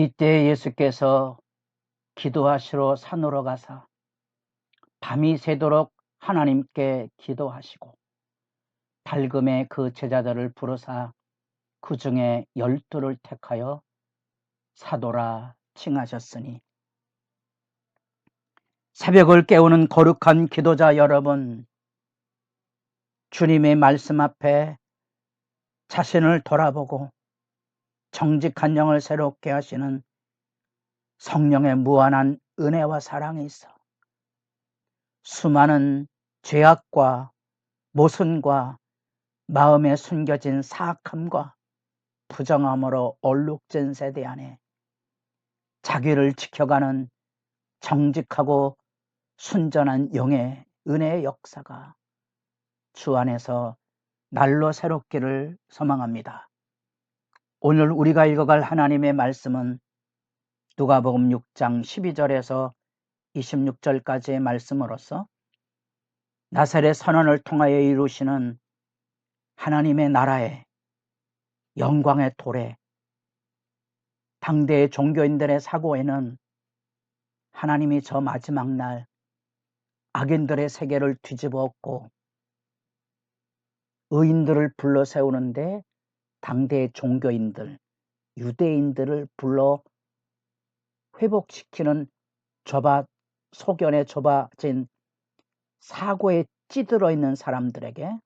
이때 예수께서 기도하시러 산으로 가사 밤이 새도록 하나님께 기도하시고 밝음에 그 제자들을 부르사 그 중에 열두를 택하여 사도라 칭하셨으니. 새벽을 깨우는 거룩한 기도자 여러분 주님의 말씀 앞에 자신을 돌아보고 정직한 영을 새롭게 하시는 성령의 무한한 은혜와 사랑이 있어 수많은 죄악과 모순과 마음에 숨겨진 사악함과 부정함으로 얼룩진 세대 안에 자기를 지켜가는 정직하고 순전한 영의 은혜의 역사가 주 안에서 날로 새롭기를 소망합니다. 오늘 우리가 읽어갈 하나님의 말씀은 누가복음 6장 12절에서 26절까지의 말씀으로서 나사렛 선언을 통하여 이루시는 하나님의 나라의 영광의 도래 당대의 종교인들의 사고에는 하나님이 저 마지막 날 악인들의 세계를 뒤집어 엎고 의인들을 불러 세우는데 당대의 종교인들, 유대인들을 불러 회복시키는 좁아 소견에 좁아진 사고에 찌들어 있는 사람들에게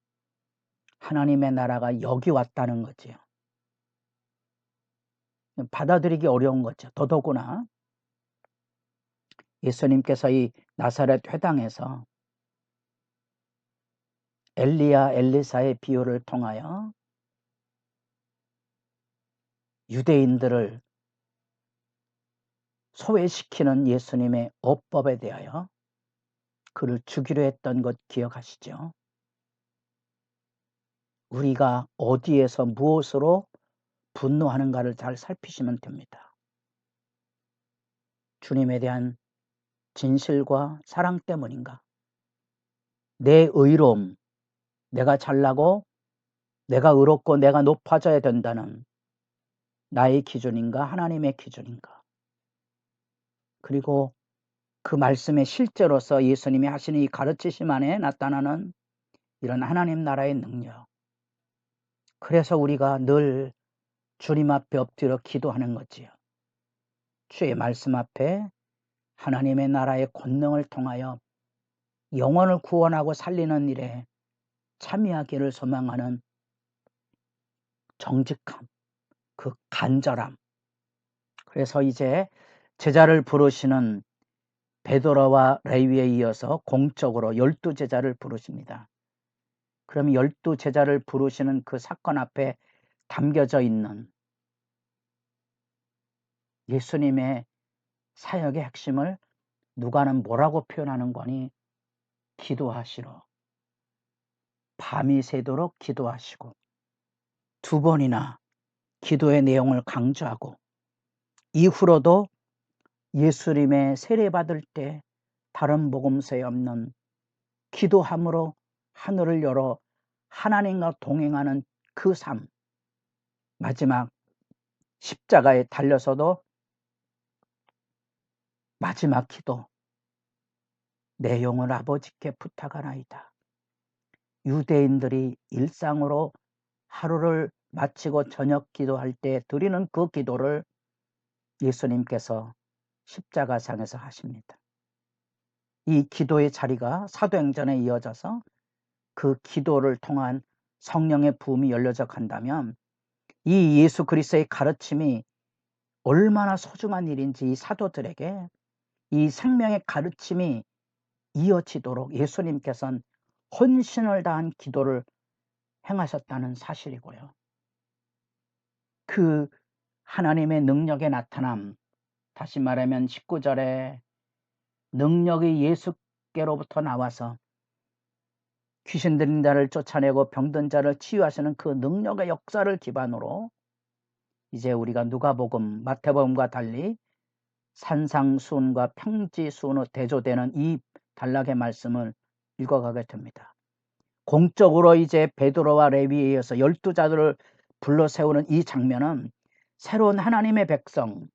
하나님의 나라가 여기 왔다는 거지요. 받아들이기 어려운 거죠. 더더구나 예수님께서 이 나사렛 회당에서 엘리야 엘리사의 비유를 통하여 유대인들을 소외시키는 예수님의 어법에 대하여 그를 죽이려 했던 것 기억하시죠? 우리가 어디에서 무엇으로 분노하는가를 잘 살피시면 됩니다. 주님에 대한 진실과 사랑 때문인가? 내 의로움, 내가 잘나고 내가 의롭고 내가 높아져야 된다는 나의 기준인가? 하나님의 기준인가? 그리고 그 말씀의 실제로서 예수님이 하시는 이 가르치심 안에 나타나는 이런 하나님 나라의 능력. 그래서 우리가 늘 주님 앞에 엎드려 기도하는 거지요. 주의 말씀 앞에 하나님의 나라의 권능을 통하여 영혼을 구원하고 살리는 일에 참여하기를 소망하는 정직함, 그 간절함. 그래서 이제 제자를 부르시는 베드로와 레위에 이어서 공적으로 열두 제자를 부르십니다. 그럼 열두 제자를 부르시는 그 사건 앞에 담겨져 있는 예수님의 사역의 핵심을 누가는 뭐라고 표현하는 거니? 기도하시러. 밤이 새도록 기도하시고 두 번이나 기도의 내용을 강조하고 이후로도 예수님의 세례받을 때 다른 복음서에 없는 기도함으로 하늘을 열어 하나님과 동행하는 그 삶. 마지막 십자가에 달려서도 마지막 기도. 내 영을 아버지께 부탁하나이다. 유대인들이 일상으로 하루를 마치고 저녁 기도할 때 드리는 그 기도를 예수님께서 십자가상에서 하십니다. 이 기도의 자리가 사도행전에 이어져서 그 기도를 통한 성령의 부음이 열려져 간다면 이 예수 그리스도의 가르침이 얼마나 소중한 일인지 이 사도들에게 이 생명의 가르침이 이어지도록 예수님께서는 헌신을 다한 기도를 행하셨다는 사실이고요. 그 하나님의 능력의 나타남, 다시 말하면 19절에 능력이 예수께로부터 나와서 귀신 들린 자를 쫓아내고 병든 자를 치유하시는 그 능력의 역사를 기반으로 이제 우리가 누가복음, 마태복음과 달리 산상수훈과 평지수훈으로 대조되는 이 단락의 말씀을 읽어가게 됩니다. 공적으로 이제 베드로와 레위에 이어서 열두 자들을 불러 세우는 이 장면은 새로운 하나님의 백성,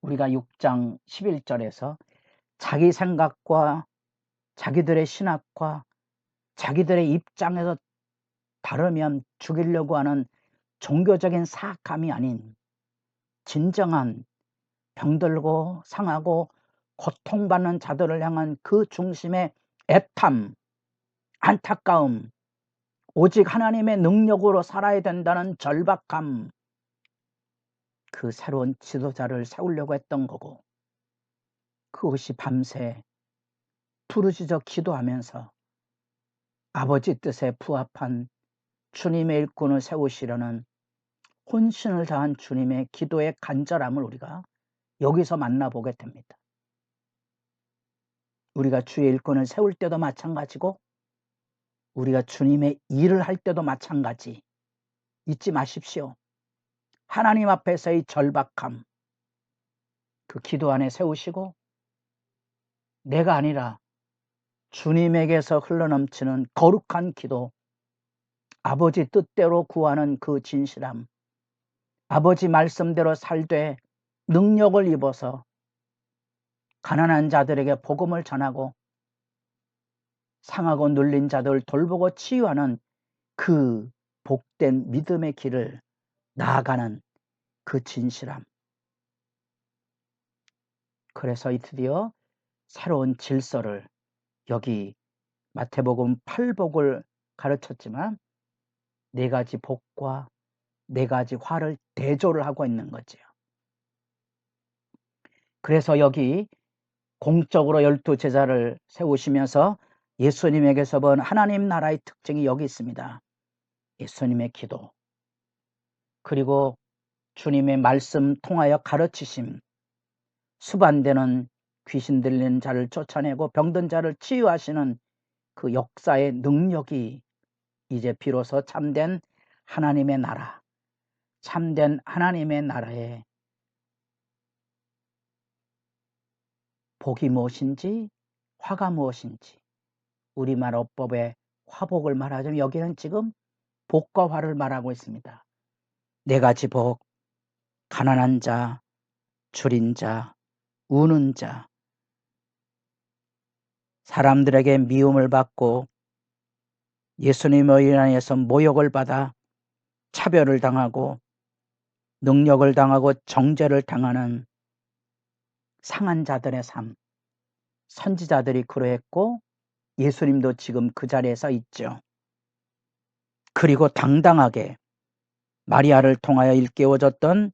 우리가 6장 11절에서 자기 생각과 자기들의 신학과 자기들의 입장에서 다르면 죽이려고 하는 종교적인 사악함이 아닌 진정한 병들고 상하고 고통받는 자들을 향한 그 중심의 애탐, 안타까움, 오직 하나님의 능력으로 살아야 된다는 절박함, 그 새로운 지도자를 세우려고 했던 거고, 그것이 밤새 부르짖어 기도하면서 아버지 뜻에 부합한 주님의 일꾼을 세우시려는 혼신을 다한 주님의 기도의 간절함을 우리가 여기서 만나보게 됩니다. 우리가 주의 일꾼을 세울 때도 마찬가지고 우리가 주님의 일을 할 때도 마찬가지 잊지 마십시오. 하나님 앞에서의 절박함 그 기도 안에 세우시고 내가 아니라 주님에게서 흘러넘치는 거룩한 기도 아버지 뜻대로 구하는 그 진실함 아버지 말씀대로 살되 능력을 입어서 가난한 자들에게 복음을 전하고 상하고 눌린 자들 돌보고 치유하는 그 복된 믿음의 길을 나아가는 그 진실함. 그래서 이 드디어 새로운 질서를 여기 마태복음 8복을 가르쳤지만 네 가지 복과 네 가지 화를 대조를 하고 있는 거지요. 그래서 여기 공적으로 열두 제자를 세우시면서 예수님에게서 본 하나님 나라의 특징이 여기 있습니다. 예수님의 기도, 그리고 주님의 말씀 통하여 가르치심, 수반되는 귀신 들린 자를 쫓아내고 병든 자를 치유하시는 그 역사의 능력이 이제 비로소 참된 하나님의 나라, 참된 하나님의 나라의 복이 무엇인지 화가 무엇인지 우리말 어법의 화복을 말하자면 여기는 지금 복과 화를 말하고 있습니다. 네 가지 복, 가난한 자, 줄인 자, 우는 자, 사람들에게 미움을 받고 예수님의 인하여서 모욕을 받아 차별을 당하고 능력을 당하고 정죄를 당하는 상한 자들의 삶. 선지자들이 그러했고 예수님도 지금 그 자리에서 있죠. 그리고 당당하게 마리아를 통하여 일깨워졌던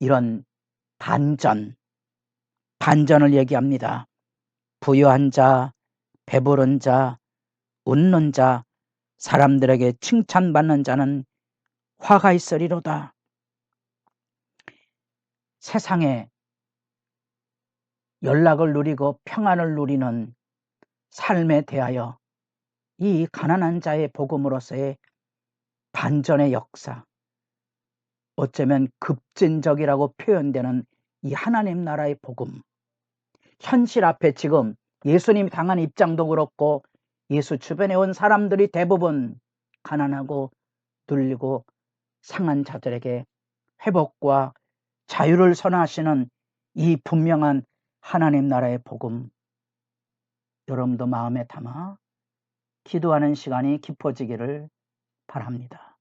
이런 반전, 반전을 얘기합니다. 부유한 자, 배부른 자, 웃는 자, 사람들에게 칭찬받는 자는 화가 있으리로다. 세상에 연락을 누리고 평안을 누리는 삶에 대하여 이 가난한 자의 복음으로서의 반전의 역사, 어쩌면 급진적이라고 표현되는 이 하나님 나라의 복음, 현실 앞에 지금 예수님 당한 입장도 그렇고 예수 주변에 온 사람들이 대부분 가난하고 눌리고 상한 자들에게 회복과 자유를 선하시는 이 분명한 하나님 나라의 복음 여러분도 마음에 담아 기도하는 시간이 깊어지기를 바랍니다.